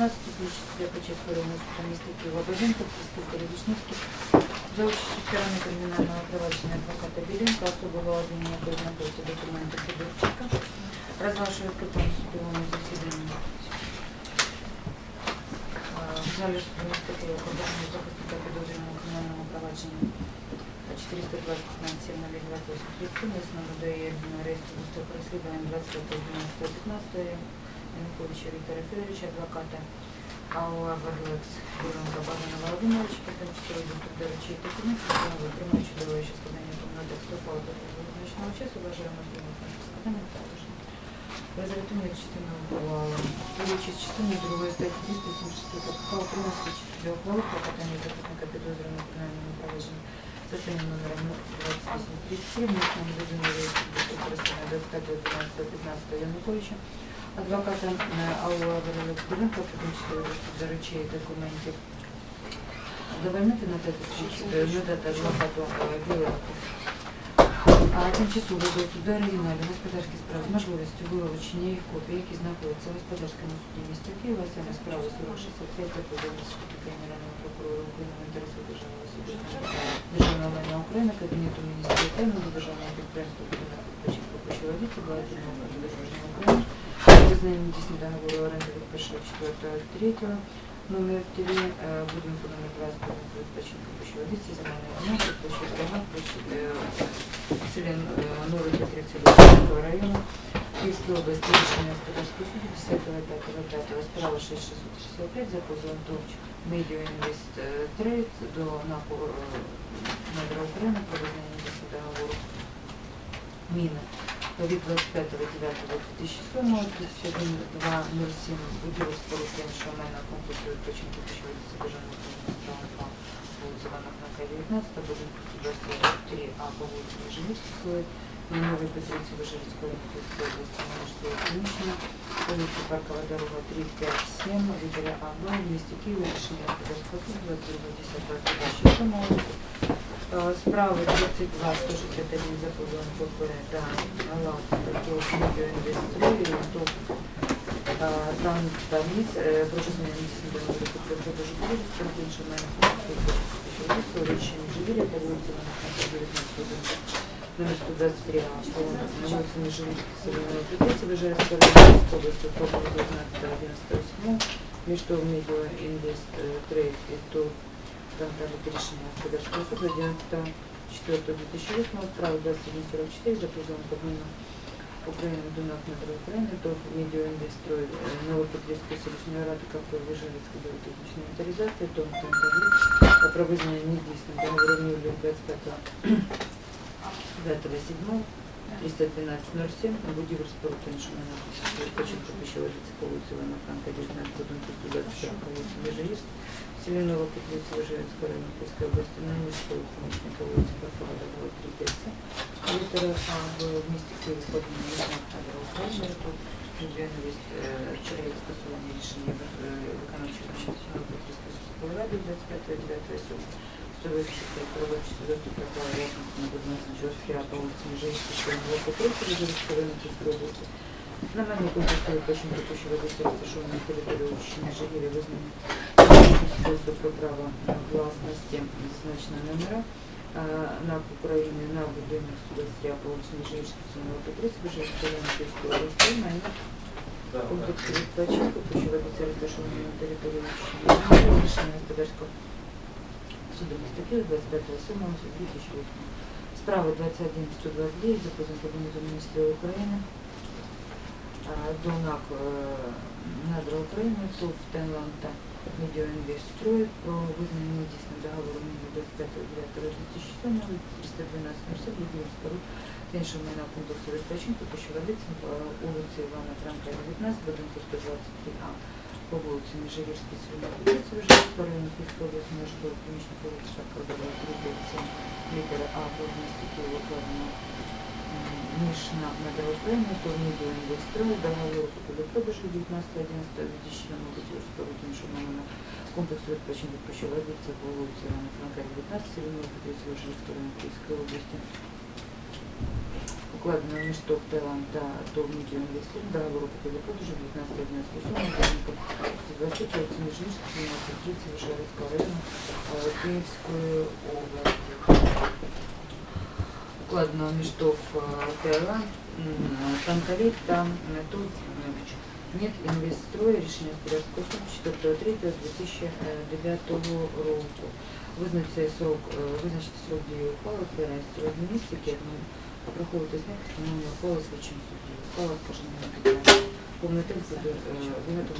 16 для Початкового районного міста Києва Баженко, спілка Ревічницьких, за участю сторони кримінального провадження адвоката Біленко, особого обвинення, якої знаходиться документи Федорчика, розглашує відкритому судовому засіданні. А, В залі суду міста Києва продовжує захистити підозрюваного кримінальному провадженні 420 на 28 листів, внесено до її реєстру досудового розслідування 25.12.15 Януковича Віктора Федоровича, адвоката АО «Варлекс» Біленка Богдана Володимировича, по тимчасовий доступ до речей та документів, якому отримує чудовище складання повного тексту ухвали до визначеного часу, вважаємо отримати складання також. Результативні частини ухвали. Керуючись частиною другої статті 376 КПК України слідчі для ухвали про катання захисника підозрюваного кримінальному провадженні за цим номером 2837, внесено до Дмитрія використання до 12 Януковича, адвоката АО «Варелик Біленко, про тимчасовий доступ до речей і документів. Довольнити надати адвокату Біленку а тимчасовий доступ до оригіналів господарських справ з можливістю вилучення їх копій, які знаходяться в господарському суді міста Києва, саме справи 4065 за позовності Генерального прокурора України в інтересу державного суду Державного майна України, Кабінету міністрів України, Державного підприємства «Будинок відпочинку почоловіці, благодійного дорожнього України, визнання дійсні договору оренди від 1.4.3 номер 3, е, будинку номер 2 з будинку відпочинку почоловіці, земельної ділянки, площі пряма, площі е, селен Новий Петрівців району Київської області. Рішення господарського суду 10.05.05 справа 6665 за позовом ТОВЧ Медіа Інвест Трейд до НАКО е, Надра України про визнання дійсні договору. Міни від 25.09.2007 31.207 будівель споруд іншого майна конкурсу відпочинку почалися державного справи 2 вулиця Івана Франка, 19, будинку 123 А по вулиці Нижинівської, на Новій Петрівці Вижирської Київської області, на житлове приміщення, вулиця Паркова дорога 357, літера АБ, в місті Києві, рішення господарського суду 22.10.2007 року. Е, Справи 32, 161 за позовом прокурора та НАЛА, такого інвесторів, то е, там таблиць, е, прошу договору про продажу будинку, перед іншим мене чоловіку, речення Живіря, по вулиці Ванаханка, 19 будинку, номер 123 А, по вулиці Межирівській, Солоної Петрівці, Вижерської районної області, по 19 11 7 між ТОВ Медіа Інвест Трейд і ТОВ там кажуть рішення господарського суду 11.04.2008 справи 2744 за позовом Кабміну України до НАК «Метро України» до Медіаінвестрой Новопетрівської селищної ради КП Вижирицької до технічної інвентаризації, до МТМК та про визнання недійсним договору НЮЛі 25 9.7 312.07 на будівель споруд іншого на відпочинку пищеводиці по вулиці Івана Франка, 19 будинку 123 по вулиці Межиріст, в селі Новопетрівці Вижирицької району Київської області, на міського помічника вулиці Паркова Дорога 3 Літера А в місті Києві подано на знак кадра України, тут Медіаінвест вчора скасування рішення е, виконавчого комітету Новопетрівської сільської ради 25.09.7 185 проводчий доступ права власності на будівництво сфера по району Київської області. На на території Учення Жигірі визнання доступу права власності зазначено номера а, НАК України на будинок судовстря по вулиці Межирській, Сумова Петрівська, Вижирської району Київської області, майно комплексу відпочинку пищеводиці розташованої на території рішення господарського суду міста Києва 25 7 2008. Справа 21 129 за позовом Кабінету міністрів України до НАК е, Надра України, ТОВ Тенланта Медіаінвестрой про визнання недійсним договору міні 25.09.2007 312 07 будівель споруд та іншого майна комплексу відпочинку по Щоводиці по вулиці Івана Франка, 19, будинку 123 А. По вулиці Межирівській, Сільної Петрівці, Вижирського району Київської області, житлово приміщення по вулиці Паркова, 37, літера А по місті Києва, укладено між НАК на Україну, то Медіа Інвестрою, договору купівлі-продажу 19.11.2007 будівель споруд іншого майна комплексу відпочинку по по вулиці Івана Франка, 19, Сільної Петрівці, Вижирського району Київської області укладено між ТОВ Таїланд та ТОВ Мідіо Інвестор договору купівлі-продажу 19 суми власником 20 вулиці Міжнічка, 17 Вишгородського району е, Київської області. Укладено між ТОВ е, Таїланд, м, Танкаліт та ТОВ Мевч. Нет інвестстрою рішення суду 4.3.2009 року. Визначити срок, е, визначити срок дії ухвали, місце, яке враховувати з них встановлення ухвали слідчим судді. Ухвала скажімо, повний текст буде е, виготовлена